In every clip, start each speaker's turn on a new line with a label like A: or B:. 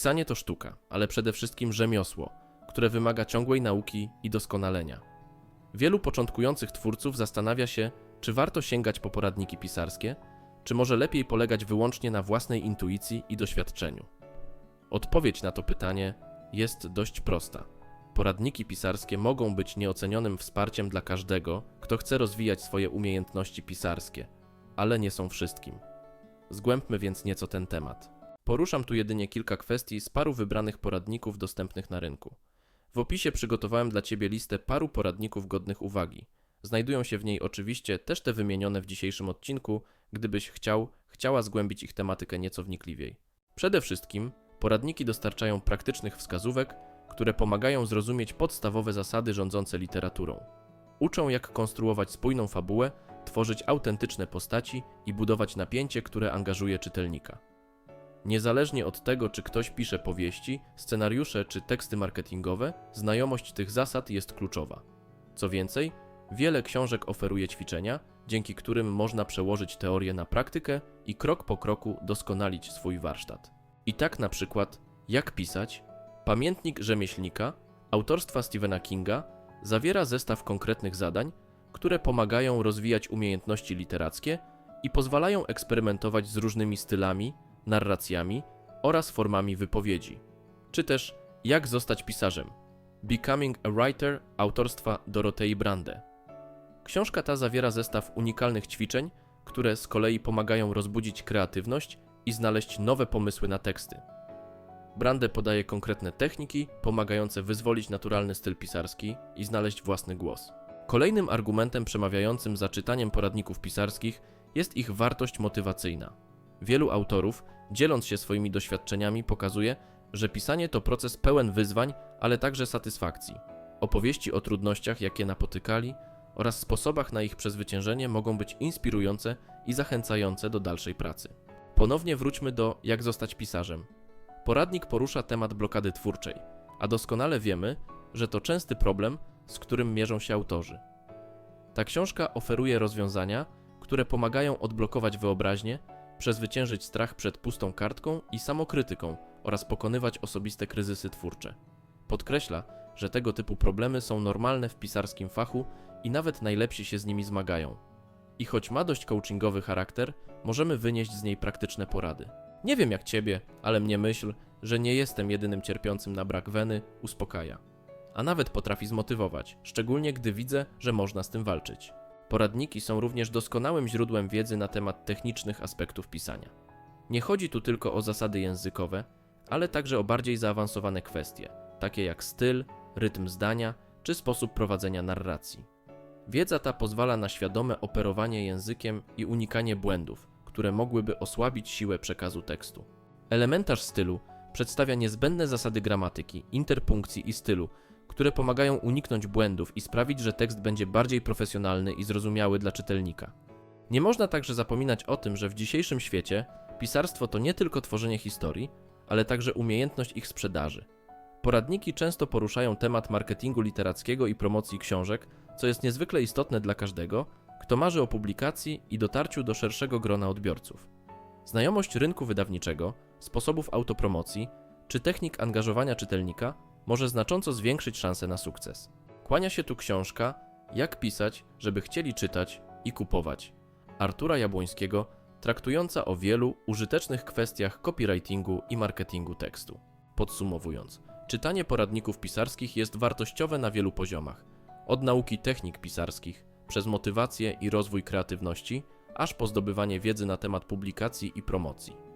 A: Pisanie to sztuka, ale przede wszystkim rzemiosło, które wymaga ciągłej nauki i doskonalenia. Wielu początkujących twórców zastanawia się, czy warto sięgać po poradniki pisarskie, czy może lepiej polegać wyłącznie na własnej intuicji i doświadczeniu. Odpowiedź na to pytanie jest dość prosta. Poradniki pisarskie mogą być nieocenionym wsparciem dla każdego, kto chce rozwijać swoje umiejętności pisarskie, ale nie są wszystkim. Zgłębmy więc nieco ten temat. Poruszam tu jedynie kilka kwestii z paru wybranych poradników dostępnych na rynku. W opisie przygotowałem dla Ciebie listę paru poradników godnych uwagi. Znajdują się w niej oczywiście też te wymienione w dzisiejszym odcinku, gdybyś chciał, chciała zgłębić ich tematykę nieco wnikliwiej. Przede wszystkim poradniki dostarczają praktycznych wskazówek, które pomagają zrozumieć podstawowe zasady rządzące literaturą. Uczą jak konstruować spójną fabułę, tworzyć autentyczne postaci i budować napięcie, które angażuje czytelnika. Niezależnie od tego, czy ktoś pisze powieści, scenariusze czy teksty marketingowe, znajomość tych zasad jest kluczowa. Co więcej, wiele książek oferuje ćwiczenia, dzięki którym można przełożyć teorię na praktykę i krok po kroku doskonalić swój warsztat. I tak na przykład, jak pisać, pamiętnik rzemieślnika autorstwa Stephena Kinga zawiera zestaw konkretnych zadań, które pomagają rozwijać umiejętności literackie i pozwalają eksperymentować z różnymi stylami, narracjami oraz formami wypowiedzi. Czy też Jak zostać pisarzem? Becoming a Writer autorstwa Dorotei Brande. Książka ta zawiera zestaw unikalnych ćwiczeń, które z kolei pomagają rozbudzić kreatywność i znaleźć nowe pomysły na teksty. Brande podaje konkretne techniki pomagające wyzwolić naturalny styl pisarski i znaleźć własny głos. Kolejnym argumentem przemawiającym za czytaniem poradników pisarskich jest ich wartość motywacyjna. Wielu autorów, dzieląc się swoimi doświadczeniami, pokazuje, że pisanie to proces pełen wyzwań, ale także satysfakcji. Opowieści o trudnościach, jakie napotykali, oraz sposobach na ich przezwyciężenie mogą być inspirujące i zachęcające do dalszej pracy. Ponownie wróćmy do Jak zostać pisarzem. Poradnik porusza temat blokady twórczej, a doskonale wiemy, że to częsty problem, z którym mierzą się autorzy. Ta książka oferuje rozwiązania, które pomagają odblokować wyobraźnię, przezwyciężyć strach przed pustą kartką i samokrytyką oraz pokonywać osobiste kryzysy twórcze. Podkreśla, że tego typu problemy są normalne w pisarskim fachu i nawet najlepsi się z nimi zmagają. I choć ma dość coachingowy charakter, możemy wynieść z niej praktyczne porady. Nie wiem jak ciebie, ale mnie myśl, że nie jestem jedynym cierpiącym na brak weny, uspokaja. A nawet potrafi zmotywować, szczególnie gdy widzę, że można z tym walczyć. Poradniki są również doskonałym źródłem wiedzy na temat technicznych aspektów pisania. Nie chodzi tu tylko o zasady językowe, ale także o bardziej zaawansowane kwestie, takie jak styl, rytm zdania czy sposób prowadzenia narracji. Wiedza ta pozwala na świadome operowanie językiem i unikanie błędów, które mogłyby osłabić siłę przekazu tekstu. Elementarz stylu przedstawia niezbędne zasady gramatyki, interpunkcji i stylu, które pomagają uniknąć błędów i sprawić, że tekst będzie bardziej profesjonalny i zrozumiały dla czytelnika. Nie można także zapominać o tym, że w dzisiejszym świecie pisarstwo to nie tylko tworzenie historii, ale także umiejętność ich sprzedaży. Poradniki często poruszają temat marketingu literackiego i promocji książek, co jest niezwykle istotne dla każdego, kto marzy o publikacji i dotarciu do szerszego grona odbiorców. Znajomość rynku wydawniczego, sposobów autopromocji czy technik angażowania czytelnika może znacząco zwiększyć szanse na sukces. Kłania się tu książka Jak pisać, żeby chcieli czytać i kupować Artura Jabłońskiego, traktująca o wielu użytecznych kwestiach copywritingu i marketingu tekstu. Podsumowując, czytanie poradników pisarskich jest wartościowe na wielu poziomach. Od nauki technik pisarskich, przez motywację i rozwój kreatywności, aż po zdobywanie wiedzy na temat publikacji i promocji.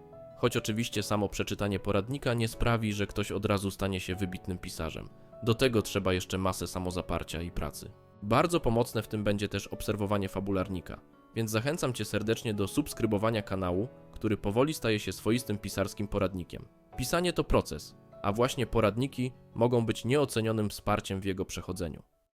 A: Choć oczywiście samo przeczytanie poradnika nie sprawi, że ktoś od razu stanie się wybitnym pisarzem. Do tego trzeba jeszcze masę samozaparcia i pracy. Bardzo pomocne w tym będzie też obserwowanie fabularnika, więc zachęcam Cię serdecznie do subskrybowania kanału, który powoli staje się swoistym pisarskim poradnikiem. Pisanie to proces, a właśnie poradniki mogą być nieocenionym wsparciem w jego przechodzeniu.